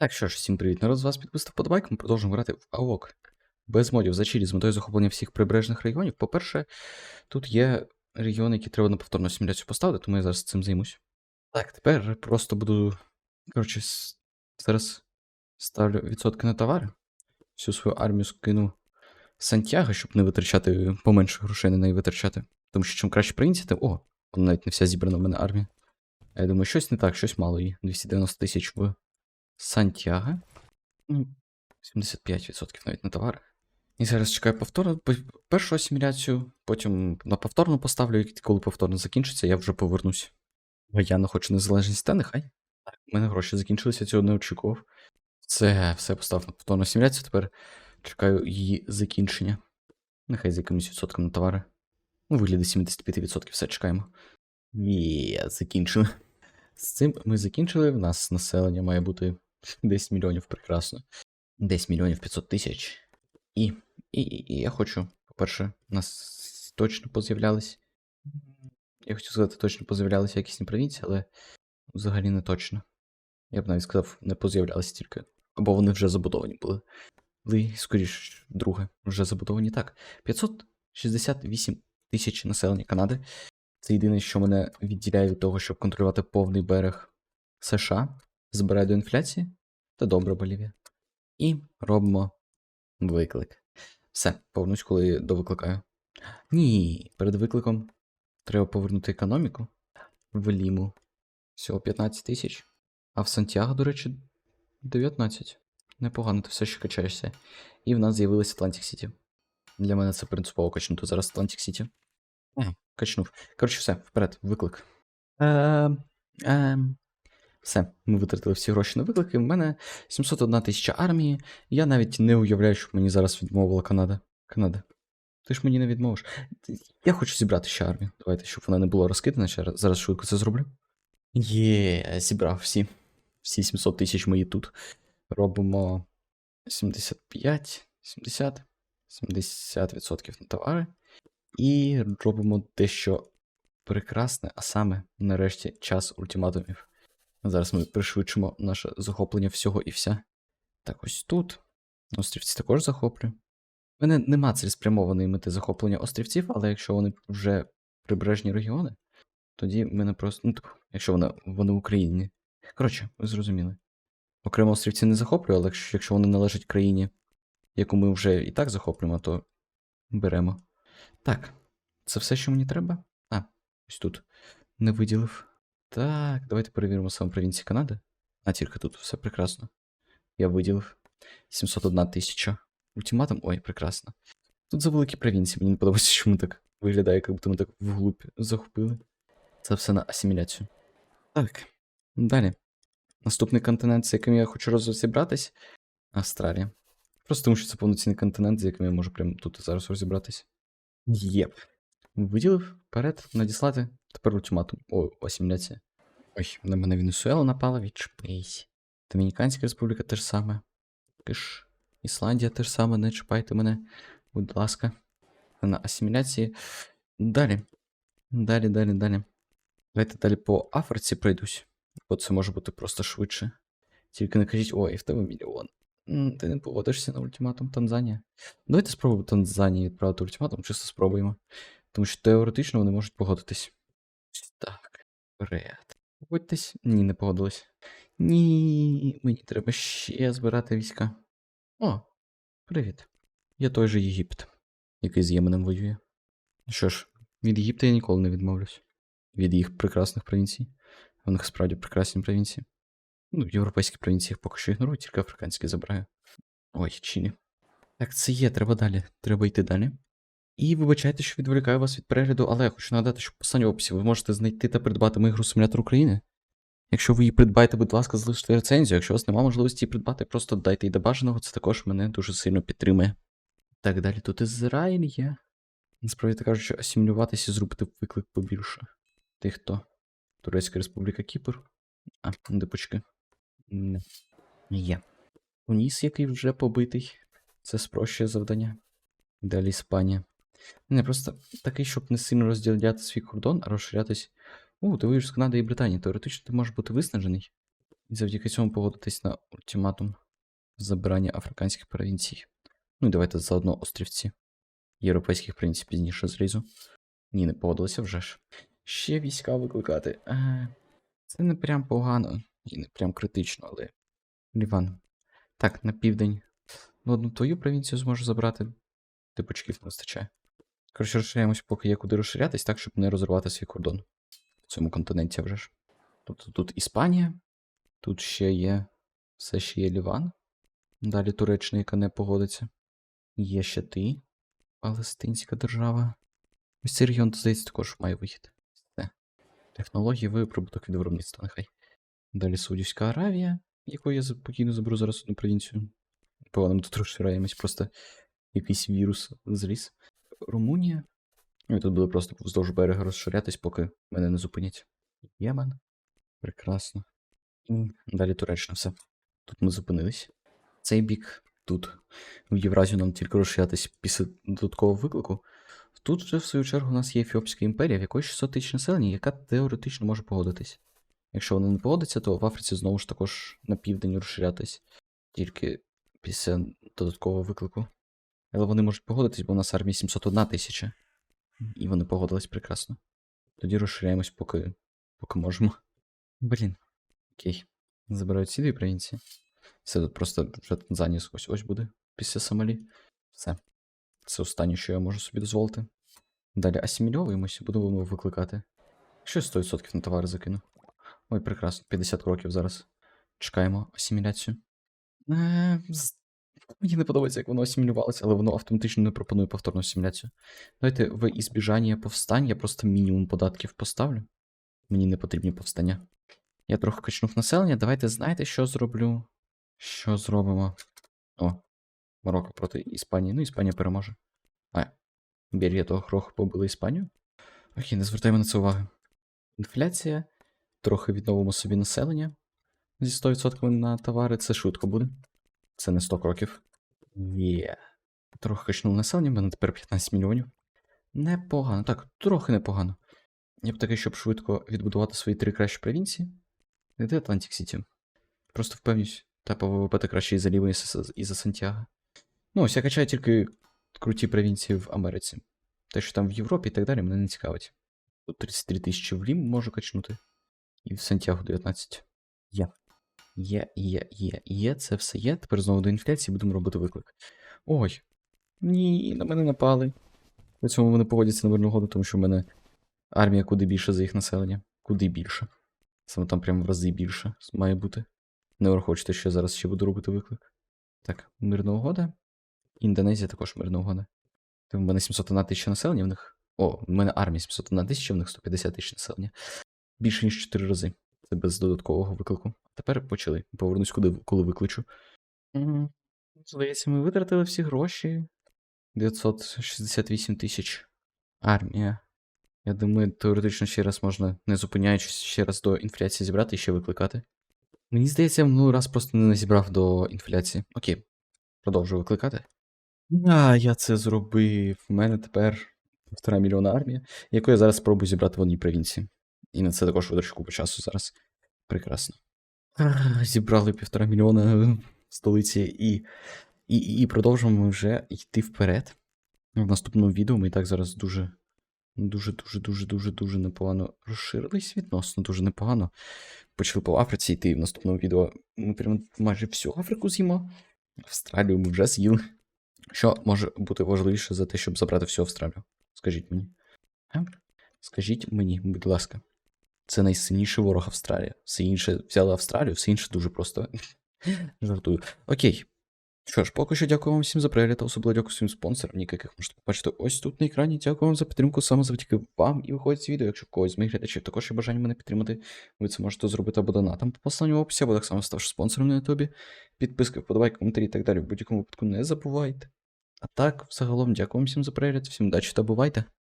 Так що ж, всім привіт, народ з вас підписав подобайк, ми продовжуємо грати в АОК. Без модів за Чилі з метою захоплення всіх прибережних районів. По-перше, тут є регіони, які треба на повторну симуляцію поставити, тому я зараз цим займусь. Так, тепер просто буду. Коротше, зараз ставлю відсотки на товари. Всю свою армію скину в Сантьяго, щоб не витрачати поменше грошей на неї витрачати. Тому що чим краще проїнціти. О, навіть не вся зібрана в мене армія. Я думаю, щось не так, щось мало її. 290 тисяч в Сантьяго. Ну, 75% навіть на товари. І зараз чекаю повторно, першу асиміляцію, потім на повторну поставлю, і коли повторно закінчиться, я вже повернусь. Бо я не хочу незалежність, та нехай. Так, у мене гроші закінчилися, цього не очікував. Це все поставив на повторну асиміляцію, тепер чекаю її закінчення. Нехай з якимось відсотком на товари. У вигляді 75% все чекаємо. Є, закінчили. З цим ми закінчили. В нас населення має бути 10 мільйонів прекрасно. 10 мільйонів 500 тисяч. І, і, і, я хочу, по-перше, у нас точно поз'являлись. Я хотів сказати, точно поз'являлися якісь провінції, але взагалі не точно. Я б навіть сказав, не поз'являлися тільки. Або вони вже забудовані були. Ви, скоріш, друге, вже забудовані так. 568 тисяч населення Канади. Це єдине, що мене відділяє від того, щоб контролювати повний берег США. Збираю до інфляції. Та добре, Болівія. І робимо виклик. Все, повернусь, коли довикликаю. Ні, перед викликом треба повернути економіку в Ліму. Всього 15 тисяч. А в Сантьяго, до речі, 19. Непогано, ти все ще качаєшся. І в нас з'явилась Атлантик Сіті. Для мене це принципово качнути зараз Атлантик Сіті. Ага, качнув. Коротше, все, вперед, виклик. Ем, ем. Все, ми витратили всі гроші на виклики. В мене 701 тисяча армії. Я навіть не уявляю, що мені зараз відмовила Канада. Канада. Ти ж мені не відмовиш. Я хочу зібрати ще армію. Давайте, щоб вона не була розкидана. Ще зараз швидко це зроблю. Є, зібрав всі. Всі 700 тисяч мої тут. Робимо 75, 70, 70% на товари. І робимо дещо прекрасне, а саме, нарешті, час ультиматумів. Зараз ми пришвидшимо наше захоплення всього і вся. Так, ось тут. Острівці також захоплю. У мене нема цілеспрямованої мети захоплення острівців, але якщо вони вже прибережні регіони, тоді мене просто. Ну, типу, якщо вони, вони в Україні. Коротше, ви зрозуміли. Окремо острівці не захоплюю, але якщо вони належать країні, яку ми вже і так захоплюємо, то беремо. Так, це все, що мені треба? А, ось тут. Не виділив. Так, давайте перевіримо саме провінції Канади. А тільки тут все прекрасно. Я виділив 701 тисяча. Ультиматум. Ой, прекрасно. Тут за великі провінції. Мені не подобається, що ми так виглядає, як будто ми так вглубь захопили. Це все на асиміляцію. Так. Далі. Наступний континент, з яким я хочу розібратись. Австралія. Просто тому, що це повноцінний континент, з яким я можу прямо тут і зараз розібратись. Єп. Виділив вперед, надіслати. Тепер ультиматум. О, асиміляція. Ой, на мене Венесуела напала, відчепись. Домініканська республіка теж саме. Киш. Ісландія теж саме, не чіпайте мене. Будь ласка. На асиміляції. Далі. Далі, далі, далі. Давайте далі по Африці пройдусь. Бо це може бути просто швидше. Тільки не кажіть, ой, в тебе мільйон. Ти не поводишся на ультиматум Танзанія. Давайте спробуємо Танзанії відправити ультиматум, чисто спробуємо. Тому що теоретично вони можуть погодитись. Так, вперед. Погодьтесь. Ні, не погодились. Ні, мені треба ще збирати війська. О, привіт. Я той же Єгипет, який з Єменом воює. Що ж, від Єгипта я ніколи не відмовлюсь. Від їх прекрасних провінцій. У них справді прекрасні провінції. Ну, європейські провінції поки що ігнорую, тільки африканські забираю. Ой, Чилі. Так, це є, треба далі. Треба йти далі. І вибачайте, що відволікаю вас від перегляду, але я хочу нагадати, що в останньому описі ви можете знайти та придбати мою гру симулятор України. Якщо ви її придбаєте, будь ласка, залиште рецензію. Якщо у вас немає можливості її придбати, просто дайте її до бажаного, це також мене дуже сильно підтримує. Так, далі тут Ізраїль є. Насправді кажучи, асимілюватися і зробити виклик побільше. Ти хто? Турецька Республіка Кіпр. А, депочки. Не. Є. Туніс, який вже побитий. Це спрощує завдання. Далі Іспанія. Не, просто такий, щоб не сильно розділяти свій кордон, а розширятись. О, ти воюєш з Канадою і Британією. Теоретично ти можеш бути виснажений. І завдяки цьому погодитись на ультиматум забирання африканських провінцій. Ну і давайте заодно острівці. Європейських провінцій пізніше зрізу. Ні, не погодилися вже ж. Ще війська викликати. Це не прям погано і не прям критично, але. Ліван. Так, на південь. Ну, одну твою провінцію зможу забрати. Типочків не вистачає. Коротше, розширяємось, поки є куди розширятись, так, щоб не розривати свій кордон в цьому континенті вже ж. Тобто тут Іспанія, тут ще є. Все ще є Ліван. Далі Туреччина, яка не погодиться. Є ще ти, Палестинська держава. Ось цей регіон, здається, також має вихід. Все. Технології, ви прибуток від виробництва, нехай. Далі Саудівська Аравія, яку я спокійно заберу зараз одну провінцію. Погано ми тут розширяємось, просто якийсь вірус зліз. Румунія. Ну і тут буде просто вздовж берега розширятись, поки мене не зупинять. Ємен. Прекрасно. Далі Туреччина все. Тут ми зупинились. Цей бік тут. В Євразію нам тільки розширятись після додаткового виклику. Тут же, в свою чергу, у нас є Ефіопська імперія, в якої 600 тисяч населення, яка теоретично може погодитись. Якщо вона не погодиться, то в Африці знову ж також на південь розширятись. Тільки після додаткового виклику. Але вони можуть погодитись, бо у нас армія 701 тисяча. І вони погодились прекрасно. Тоді розширяємось, поки, поки можемо. Блін. Окей. Забирають ці дві провінції. Все тут просто вже Танзанія ось ось буде після Сомалі. Все. Це останнє, що я можу собі дозволити. Далі асимільовуємося, будемо викликати. Що 100% на товари закину. Ой, прекрасно, 50 кроків зараз. Чекаємо асиміляцію. Е, Мені не подобається, як воно асимілювалося, але воно автоматично не пропонує повторну асиміляцію. Давайте в ізбіжання повстань, я просто мінімум податків поставлю. Мені не потрібні повстання. Я трохи качнув населення. Давайте знаєте, що зроблю? Що зробимо? О, Марокко проти Іспанії. Ну, Іспанія переможе. А, Бельгія того трохи побили Іспанію. Окей, не звертаємо на це уваги. Інфляція. Трохи відновимо собі населення. Зі 100% на товари це швидко буде. Це не 100 кроків. Є. Трохи качнув населення, в мене тепер 15 мільйонів. Непогано, так, трохи непогано. Я б таки, щоб швидко відбудувати свої три кращі провінції. Де Атлантик Сіті? Просто впевнюсь, та по ВВП краще і за Ліва, і за- Сантьяго. Ну, ось я качаю тільки круті провінції в Америці. Те, що там в Європі і так далі, мене не цікавить. Тут 33 тисячі в Рім можу качнути. І в Сантьяго 19. Є. Є, є, є, є, це все є. Тепер знову до інфляції будемо робити виклик. Ой. Ні, на мене напали. При цьому вони погодяться на мирну угоду, тому що в мене армія куди більше за їх населення. Куди більше. Саме там прямо в рази більше має бути. Не враховуйте, що я зараз ще буду робити виклик. Так, мирна угода. Індонезія також мирна угода. Тому в мене 701 тисяча населення, в них. О, в мене армія 701 тисяча, в них 150 тисяч населення. Більше, ніж 4 рази. Це без додаткового виклику. Тепер почали. Повернусь, куди, коли викличу. Мгм. Здається, ми витратили всі гроші. 968 тисяч. Армія. Я думаю, теоретично ще раз можна, не зупиняючись, ще раз до інфляції зібрати і ще викликати. Мені здається, я раз просто не зібрав до інфляції. Окей, продовжую викликати. А, я це зробив. У мене тепер півтора мільйона армія, яку я зараз спробую зібрати в одній провінції. І на це також витрачу купу часу зараз. Прекрасно. Зібрали півтора мільйона в столиці і, і, і продовжуємо вже йти вперед. В наступному відео ми і так зараз дуже, дуже, дуже, дуже, дуже, дуже непогано розширились відносно, дуже непогано. Почали по Африці йти в наступному відео. Ми прямо майже всю Африку з'їмо. Австралію ми вже з'їли. Що може бути важливіше за те, щоб забрати всю Австралію? Скажіть мені. Скажіть мені, будь ласка. Це найсильніший ворог Австралія. Все інше взяли Австралію, все інше дуже просто. Жартую. Окей. Що ж, поки що дякую вам всім за перегляд, та особливо дякую своїм спонсорам, яких можете побачити ось тут на екрані. Дякую вам за підтримку саме завдяки вам і виходить відео. Якщо в когось з моїх глядачів також є бажання мене підтримати, ви це можете зробити або донатом по посланню в описі, або так само ставши спонсором на ютубі. Підписки, вподобайки, коментарі і так далі. В будь-якому випадку не забувайте. А так, загалом, дякую вам всім за перегляд, всім удачі та бувайте!